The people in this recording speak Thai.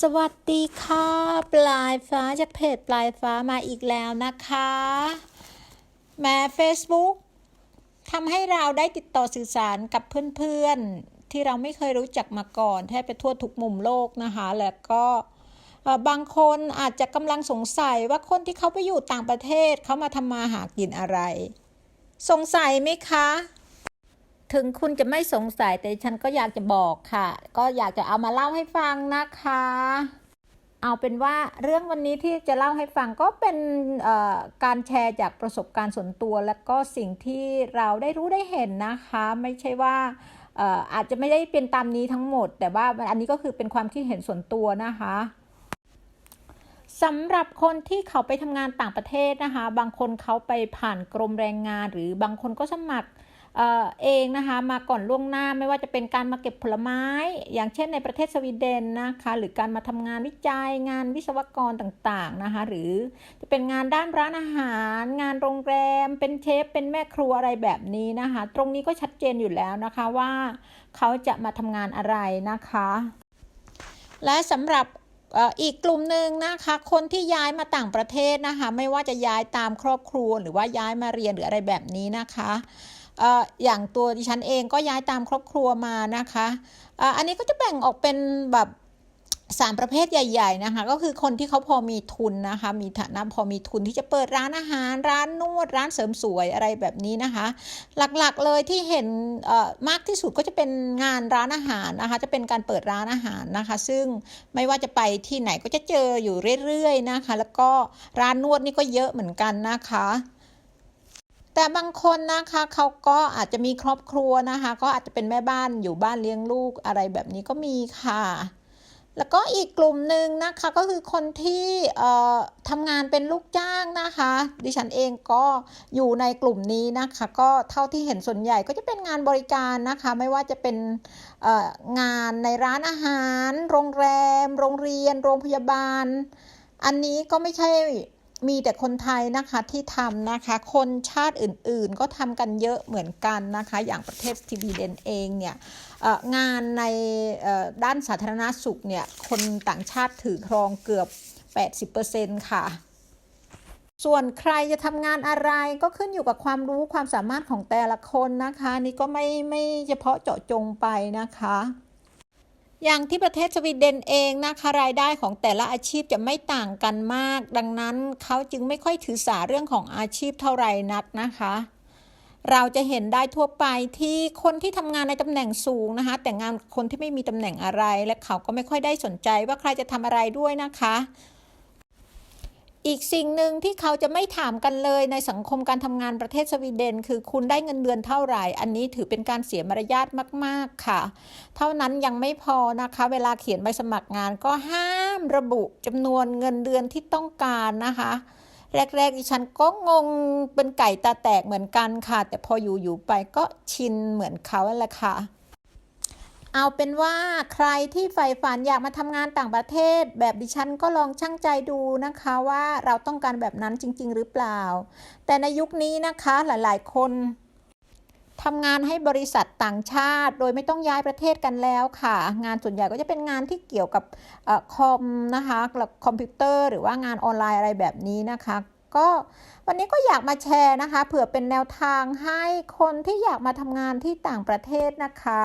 สวัสดีค่ะ ปลายฟ้าจากเพจปลายฟ้ามาอีกแล้วนะคะแม้ Facebook ทำให้เราได้ติดต่อสื่อสารกับเพื่อนๆ ที่เราไม่เคยรู้จักมาก่อน แทบไปทั่วทุกมุมโลกนะคะ แล้วก็บางคนอาจจะกำลังสงสัยว่าคนที่เขาไปอยู่ต่างประเทศเขามาทำมาหากินอะไร สงสัยไหมคะ ถึงคุณจะไม่สงสัยแต่ฉันก็อยากจะบอกค่ะ ก็อยากจะเอามาเล่าให้ฟังนะคะ เอาเป็นว่าเรื่องวันนี้ที่จะเล่าให้ฟังก็เป็นการแชร์จากประสบการณ์ส่วนตัว และก็สิ่งที่เราได้รู้ได้เห็นนะคะ ไม่ใช่ว่าเอ่ออาจจะไม่ได้เป็นตามนี้ทั้งหมด แต่ว่าอันนี้ก็คือเป็นความคิดเห็นส่วนตัวนะคะสำหรับคนที่เขาไปทำงานต่างประเทศนะคะ บางคนเขาไปผ่านกรมแรงงาน หรือบางคนก็สมัคร เองนะคะมาก่อนล่วงหน้าไม่ว่าจะเป็นการมาเก็บผลไม้ อย่างเช่นในประเทศสวีเดนนะคะหรือการมาทำงานวิจัยงานวิศวกรต่างๆนะคะหรือจะเป็นงานด้านร้านอาหาร งานโรงแรม เป็นเชฟเป็นแม่ครัวอะไรแบบนี้นะคะ ตรงนี้ก็ชัดเจนอยู่แล้วนะคะว่าเขาจะมาทำงานอะไรนะคะ และสำหรับอีกกลุ่มหนึ่งนะคะคนที่ย้ายมาต่างประเทศนะคะไม่ว่าจะย้ายตามครอบครัวหรือว่าย้ายมาเรียนหรืออะไรแบบนี้นะคะ อย่างตัวดิฉันเองก็ย้ายตามครอบครัวมานะคะอันนี้ก็จะแบ่งออกเป็นแบบสามประเภทใหญ่ ๆ นะคะ ก็คือคนที่เขาพอมีทุนนะคะ มีฐานะพอมีทุนที่จะเปิดร้านอาหาร ร้านนวด ร้านเสริมสวยอะไรแบบนี้นะคะ หลักๆเลยที่เห็นมากที่สุดก็จะเป็นงานร้านอาหารนะคะ จะเป็นการเปิดร้านอาหารนะคะ ซึ่งไม่ว่าจะไปที่ไหนก็จะเจออยู่เรื่อยๆนะคะ แล้วก็ร้านนวดนี่ก็เยอะเหมือนกันนะคะ แต่บางคนนะคะเขาก็อาจจะมีครอบครัวนะคะ ก็อาจจะเป็นแม่บ้านอยู่บ้านเลี้ยงลูกอะไรแบบนี้ก็มีค่ะ แล้วก็อีกกลุ่มหนึ่งนะคะก็คือคนที่ทำงานเป็นลูกจ้างนะคะ ดิฉันเองก็อยู่ในกลุ่มนี้นะคะ ก็เท่าที่เห็นส่วนใหญ่ก็จะเป็นงานบริการนะคะ ไม่ว่าจะเป็นงานในร้านอาหาร โรงแรม โรงเรียน โรงพยาบาล อันนี้ก็ไม่ใช่ มีแต่คนไทยนะคะที่ทำนะคะ คนชาติอื่นๆ ก็ทำกันเยอะเหมือนกันนะคะ อย่างประเทศสวีเดนเองเนี่ยงานในด้านสาธารณสุขเนี่ยคนต่างชาติถือครองเกือบ 80%ค่ะส่วนใครจะทำงานอะไรก็ขึ้นอยู่กับความรู้ความสามารถของแต่ละคนนะคะ นี่ก็ไม่ไม่เฉพาะเจาะจงไปนะคะ อย่างที่ประเทศสวีเดนเองนะคะรายได้ของแต่ละอาชีพจะไม่ต่างกันมาก ดังนั้นเขาจึงไม่ค่อยถือสาเรื่องของอาชีพเท่าไหร่นักนะคะ เราจะเห็นได้ทั่วไปที่คนที่ทำงานในตำแหน่งสูงนะคะ แต่งานคนที่ไม่มีตำแหน่งอะไรและเขาก็ไม่ค่อยได้สนใจว่าใครจะทำอะไรด้วยนะคะ อีกสิ่งหนึ่งที่เขาจะไม่ถามกันเลยในสังคมการทำงานประเทศสวีเดน คือคุณได้เงินเดือนเท่าไหร่ อันนี้ถือเป็นการเสียมารยาทมาก ๆ ค่ะ เท่านั้นยังไม่พอนะคะ เวลาเขียนใบสมัครงานก็ห้ามระบุจำนวนเงินเดือนที่ต้องการนะคะแรกๆดิฉันก็งงเป็นไก่ตาแตกเหมือนกันค่ะ แต่พออยู่ๆไปก็ชินเหมือนเขาแหละค่ะ เอาเป็นว่าใครที่ใฝ่ฝันอยากมาทำงานต่างประเทศ แบบดิฉันก็ลองชั่งใจดูนะคะว่าเราต้องการแบบนั้นจริง ๆ หรือเปล่า แต่ในยุคนี้นะคะหลาย ๆ คนทำงานให้บริษัทต่างชาติ โดยไม่ต้องย้ายประเทศกันแล้วค่ะ งานส่วนใหญ่ก็จะเป็นงานที่เกี่ยวกับออคอมนะคะคอมพิวเตอร์ หรือว่างานออนไลน์อะไรแบบนี้นะคะ ก็วันนี้ก็อยากมาแชร์นะคะ เผื่อเป็นแนวทางให้คนที่อยากมาทำงานที่ต่างประเทศนะคะ